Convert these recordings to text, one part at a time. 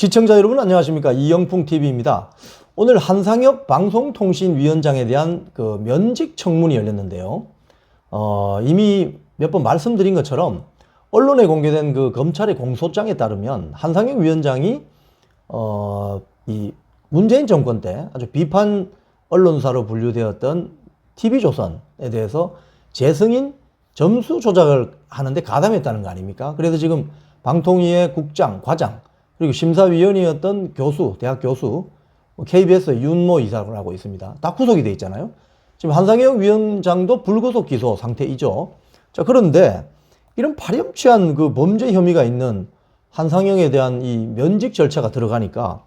시청자 여러분 안녕하십니까 이영풍 TV입니다. 오늘 한상혁 방송통신위원장에 대한 그 면직 청문이 열렸는데요. 어, 이미 몇 번 말씀드린 것처럼 언론에 공개된 그 검찰의 공소장에 따르면 한상혁 위원장이 어, 이 문재인 정권 때 아주 비판 언론사로 분류되었던 TV조선에 대해서 재승인 점수 조작을 하는데 가담했다는 거 아닙니까? 그래서 지금 방통위의 국장, 과장, 그리고 심사위원이었던 교수, 대학 교수, KBS 윤모 이사를 하고 있습니다. 다 구속이 돼 있잖아요. 지금 한상혁 위원장도 불구속 기소 상태이죠. 자, 그런데 이런 파렴치한 그 범죄 혐의가 있는 한상혁에 대한 이 면직 절차가 들어가니까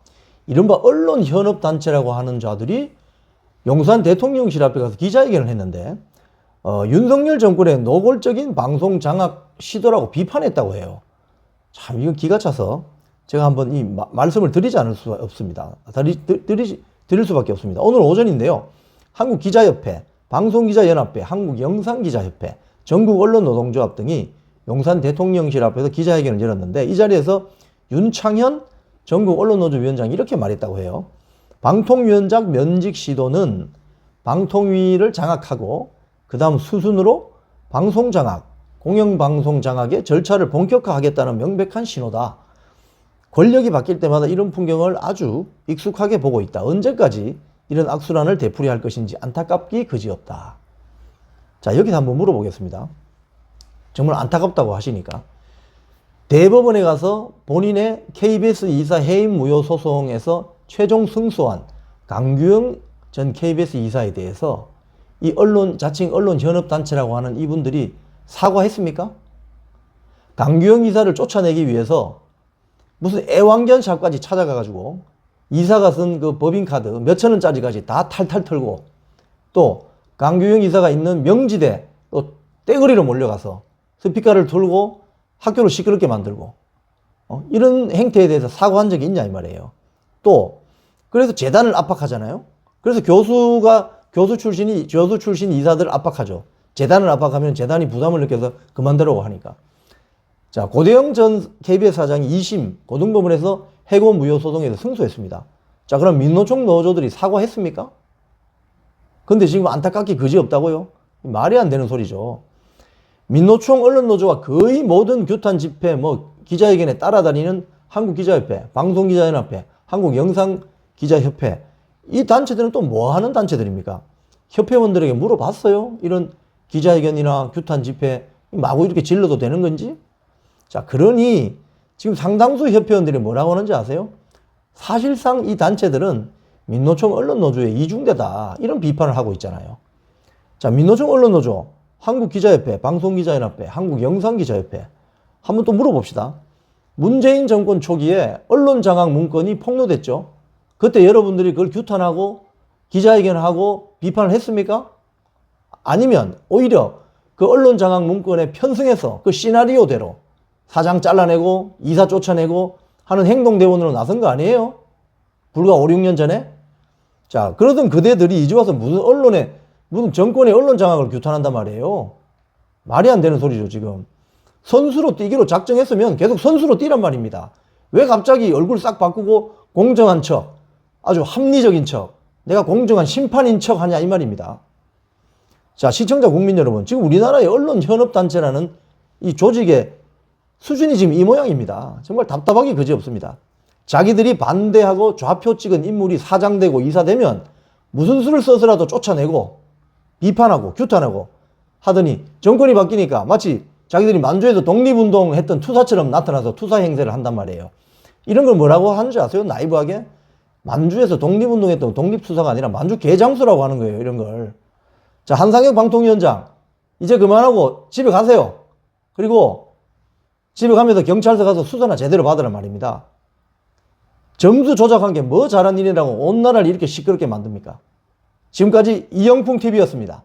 이른바 언론 현업 단체라고 하는 자들이 용산 대통령실 앞에 가서 기자회견을 했는데 어, 윤석열 정권의 노골적인 방송 장악 시도라고 비판했다고 해요. 참 이거 기가 차서 제가 한번 이 마- 말씀을 드리지 않을 수 없습니다. 드리, 드리, 드릴 수밖에 없습니다. 오늘 오전인데요. 한국기자협회, 방송기자연합회, 한국영상기자협회, 전국언론노동조합 등이 용산 대통령실 앞에서 기자회견을 열었는데 이 자리에서 윤창현 전국언론노조 위원장이 이렇게 말했다고 해요. 방통위원장 면직 시도는 방통위를 장악하고 그 다음 수순으로 방송 장악, 공영방송 장악의 절차를 본격화하겠다는 명백한 신호다. 권력이 바뀔 때마다 이런 풍경을 아주 익숙하게 보고 있다. 언제까지 이런 악순환을 되풀이할 것인지 안타깝기 그지없다. 자, 여기서 한번 물어보겠습니다. 정말 안타깝다고 하시니까. 대법원에 가서 본인의 KBS 이사 해임 무효 소송에서 최종 승소한 강규영 전 KBS 이사에 대해서 이 언론, 자칭 언론 현업 단체라고 하는 이분들이 사과했습니까? 강규영 이사를 쫓아내기 위해서 무슨 애완견 샵까지 찾아가가지고 이사가 쓴 그 법인카드 몇천 원짜리까지 다 탈탈 털고 또 강규영 이사가 있는 명지대 또 떼거리로 몰려가서 스피커를 틀고 학교를 시끄럽게 만들고 어? 이런 행태에 대해서 사과한 적이 있냐 이 말이에요. 또 그래서 재단을 압박하잖아요. 그래서 교수가 교수 출신이 교수 출신 이사들 압박하죠. 재단을 압박하면 재단이 부담을 느껴서 그만두라고 하니까. 자, 고대영 전 KBS 사장이 2심 고등법원에서 해고 무효 소송에서 승소했습니다. 자, 그럼 민노총 노조들이 사과했습니까? 근데 지금 안타깝게 그지 없다고요? 말이 안 되는 소리죠. 민노총 언론노조와 거의 모든 규탄 집회, 뭐 기자회견에 따라다니는 한국기자협회, 방송기자연합회, 한국영상기자협회 이 단체들은 또 뭐 하는 단체들입니까? 협회원들에게 물어봤어요? 이런 기자회견이나 규탄 집회 마구 이렇게 질러도 되는 건지? 자, 그러니 지금 상당수 협회원들이 뭐라고 하는지 아세요? 사실상 이 단체들은 민노총 언론노조의 이중대다. 이런 비판을 하고 있잖아요. 자, 민노총 언론노조, 한국기자협회, 방송기자연합회, 한국영상기자협회. 한번 또 물어봅시다. 문재인 정권 초기에 언론 장악 문건이 폭로됐죠. 그때 여러분들이 그걸 규탄하고 기자회견하고 비판을 했습니까? 아니면 오히려 그 언론 장악 문건에 편승해서 그 시나리오대로 사장 잘라내고 이사 쫓아내고 하는 행동대원으로 나선 거 아니에요? 불과 5, 6년 전에? 자, 그러던 그대들이 이제 와서 무슨 언론에, 무슨 정권의 언론 장악을 규탄한단 말이에요. 말이 안 되는 소리죠, 지금. 선수로 뛰기로 작정했으면 계속 선수로 뛰란 말입니다. 왜 갑자기 얼굴 싹 바꾸고 공정한 척, 아주 합리적인 척, 내가 공정한 심판인 척 하냐 이 말입니다. 자, 시청자 국민 여러분, 지금 우리나라의 언론 현업단체라는 이 조직의 수준이 지금 이 모양입니다. 정말 답답하기 그지 없습니다. 자기들이 반대하고 좌표 찍은 인물이 사장되고 이사되면 무슨 수를 써서라도 쫓아내고 비판하고 규탄하고 하더니 정권이 바뀌니까 마치 자기들이 만주에서 독립운동 했던 투사처럼 나타나서 투사 행세를 한단 말이에요. 이런 걸 뭐라고 하는지 아세요? 나이브하게? 만주에서 독립운동 했던 독립투사가 아니라 만주 개장수라고 하는 거예요. 이런 걸. 자, 한상혁 방통위원장, 이제 그만하고 집에 가세요. 그리고 집에 가면서 경찰서 가서 수사나 제대로 받으란 말입니다. 점수 조작한 게 뭐 잘한 일이라고 온 나라를 이렇게 시끄럽게 만듭니까? 지금까지 이영풍TV였습니다.